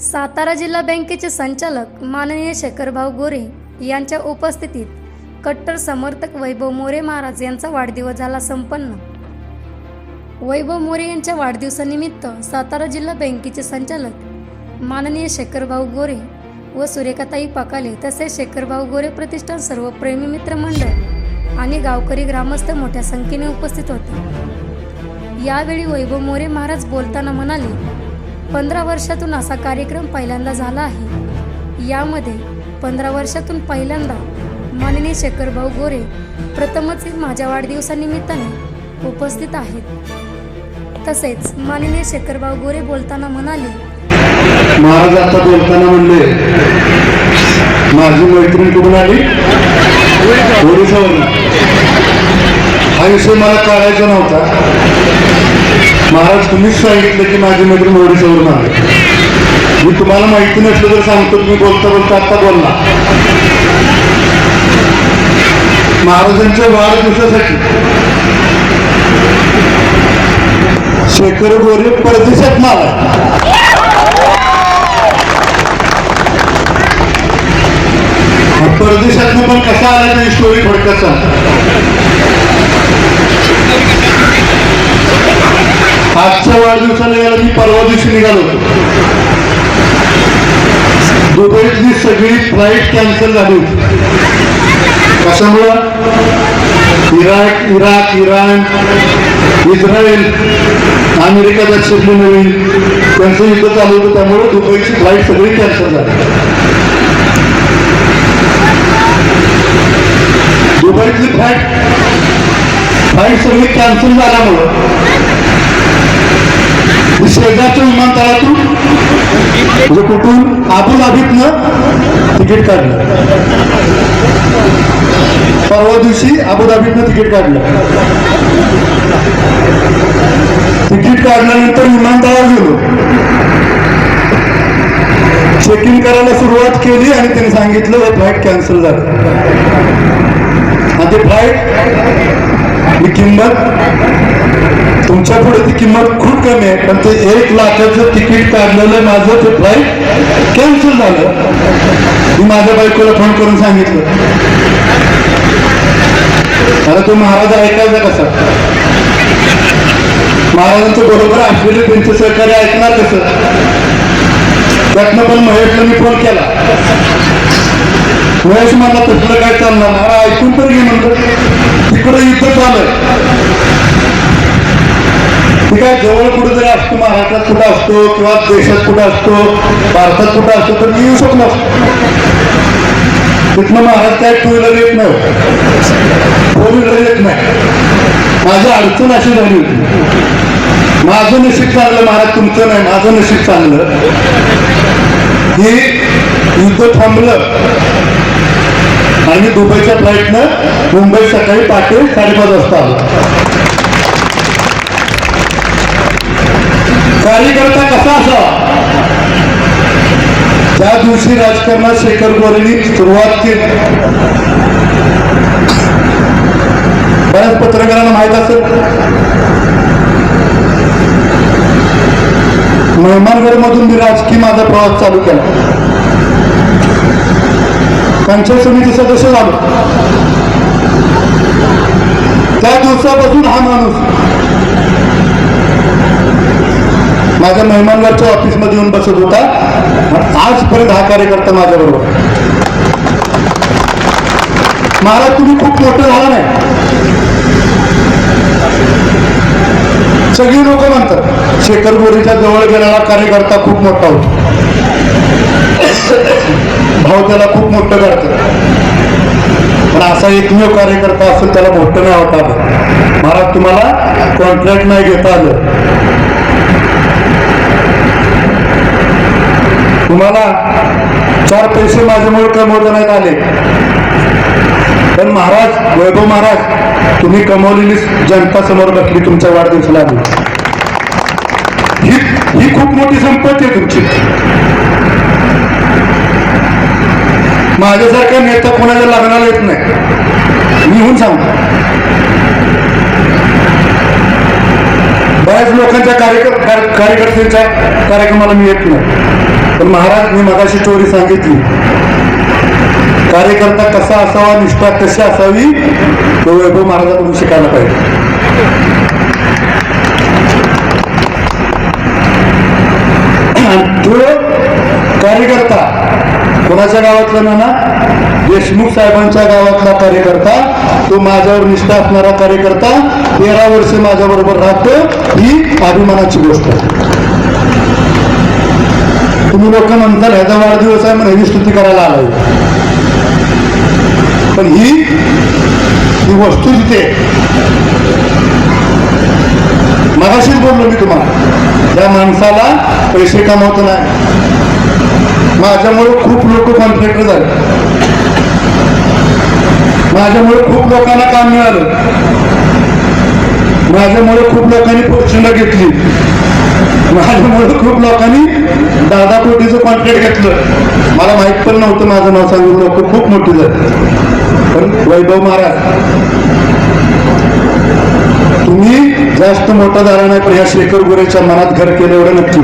सातारा जिल्हा बँकेचे संचालक माननीय शेखरभाऊ गोरे यांच्या उपस्थितीत कट्टर समर्थक वैभव मोरे महाराज यांचा वाढदिवस झाला संपन्न. वैभव मोरे यांच्या वाढदिवसानिमित्त सातारा जिल्हा बँकेचे संचालक माननीय शेखरभाऊ गोरे व सुरेखाताई पाकाले तसेच शेखरभाऊ गोरे प्रतिष्ठान सर्व प्रेमी मित्र मंडळ आणि गावकरी ग्रामस्थ मोठ्या संख्येने उपस्थित होते. यावेळी वैभव मोरे महाराज बोलताना म्हणाले पंधरा वर्षातून असा कार्यक्रम पहिल्यांदा झाला आहे. यामध्ये पंधरा वर्षातून पहिल्यांदा माननीय शेखरभाऊ गोरे प्रथमच माझ्या वाढदिवसानिमित्ताने उपस्थित आहेत. तसेच माननीय शेखरभाऊ गोरे बोलताना म्हणाले महाराज आता बोलताना म्हणले माझी मैत्रीण कुठून आली? ओडिसावरून हा विषय मला कळायचा नव्हता. महाराज तुम्हीच सांगितलं की माझे मित्र मोडीसवरून आले मी तुम्हाला माहिती नसलं तर सांगतो तुम्ही बोलता बोलता आता बोलला. महाराजांच्या वाढ दिवसासाठी. शेखर गोरे परदेशात माला परदेशातनं पण कसा आला नाही स्टोरी फडकाचा आजच्या वाढदिवसाला यायला मी परवा दिवशी निघालो. होतो दुबईतली सगळी फ्लाईट कॅन्सल झाली होती. कशामुळं? Iraq Iraq Iran Israel America दक्षिण नवीन त्यांचं युद्ध चालू होतं त्यामुळे दुबईची फ्लाईट सगळी कॅन्सल झाली. दुबईतली फ्लाईट फ्लाईट सगळी कॅन्सल झाल्यामुळं शेजारच्या विमानतळातून म्हणजे कुठून? अबुधाबीतनं तिकीट काढलं. परवा दिवशी अबुधाबीतनं तिकीट काढलं. तिकीट काढल्यानंतर विमानतळावर गेलो. चेक इन करायला सुरुवात केली आणि त्यांनी सांगितलं फ्लाईट कॅन्सल झालं. आणि ते फ्लाईट ही किंमत तुमच्यापुढे ती किंमत खूप कमी आहे पण ते एक लाखाचं तिकीट काढलेलं माझं ते फ्लाईट कॅन्सल झालं. मी माझ्या बायकोला फोन करून सांगितलं. अरे तो महाराज ऐकायचा कसा? महाराजांचं बरोबर असलेले त्यांचे सहकार्य ऐकणार कसं? त्यातनं पण महेशला मी फोन केला. महेश मला तसलं काय चालणार ऐकून तर घे म्हणलं. तिकडं युद्ध चालू ठीक आहे? जवळ कुठेतरी असतो महाराष्ट्रात कुठं असतो किंवा देशात कुठं असतो भारतात कुठं असतो तर मी येऊ शकलो तिथनं महाराज काय टू व्हीलर येत नाही. फोर व्हीलर येत नाही. माझी अडचण अशी झाली होती. माझं नशीब चांगलं महाराज तुमचं नाही माझं नशीब चांगलं. की युद्ध थांबलं. आणि दुबईच्या फ्लाईटनं मुंबई सकाळी पहाटे साडेपाच वाजता आलं. कार्यकर्ता कसा असावा त्या दिवशी राजकारणात शेखर गोरेनी सुरुवात केली. बऱ्याच पत्रकारांना माहीत असेल. मेहमानगड मधून मी राजकीय माझा प्रवास चालू केला. पंचायत समिती सदस्य झालो. त्या दिवसापासून हा माणूस माझ्या मेहमानगडच्या ऑफिसमध्ये येऊन बसत होता. आजपर्यंत हा कार्यकर्ता माझ्या बरोबर महाराज तुम्ही खूप मोठं झाला नाही. सगळी लोक म्हणतात शेखर गोरीच्या जवळ गेलेला कार्यकर्ता खूप मोठा होतो. भाऊ त्याला खूप मोठं करतात पण असा एकमेव कार्यकर्ता असेल त्याला मोठं नाही होता आलं. महाराज तुम्हाला कॉन्ट्रॅक्ट नाही घेता आलं. तुम्हाला चार पैसे माझ्यामुळे कमवता नाही आले. पण महाराज वैभव महाराज तुम्ही कमवलेली जनता समोर बसली तुमच्या वाढदिवसाला आली ही ही खूप मोठी संपत्ती आहे तुमची. माझ्यासारखा नेता कोणाच्या लग्नाला येत नाही? मी होऊन सांगतो. बऱ्याच लोकांच्या कार्य- कार्यकर्त्यांच्या कार्यक्रमाला मी येत नाही. पण महाराज मी मगाशी स्टोरी सांगितली. कार्यकर्ता कसा असावा निष्ठा कशी असावी तो वैभव महाराजाकडून शिकायला पाहिजे. आणि तो कार्यकर्ता कोणाच्या गावातला ना ना देशमुख साहेबांच्या गावातला कार्यकर्ता तो माझ्यावर निष्ठा असणारा कार्यकर्ता तेरा वर्ष माझ्या बरोबर राहतो ही अभिमानाची गोष्ट आहे. तुम्ही लोक म्हणताल ह्याचा वाढदिवस आहे म्हणून स्तुती करायला आलो पण ही ही वस्तू जिथे मगाशीच बोललो मी तुम्हाला त्या माणसाला पैसे कमावत नाही. माझ्यामुळे खूप लोक कॉन्ट्रॅक्टर झाले. माझ्यामुळे खूप लोकांना काम मिळालं. माझ्यामुळे खूप लोकांनी फॉर्च्युनर घेतली. माझ्यामुळे खूप लोकांनी दादा कोटीचं कॉन्ट्रॅक्ट घेतलं. मला माहीत पण नव्हतं माझं नाव सांगून लोक खूप मोठी झाली. पण वैभव महाराज तुम्ही जास्त मोठा झाला नाही पण या शेखर गोरेच्या मनात घर केलं एवढं नक्की.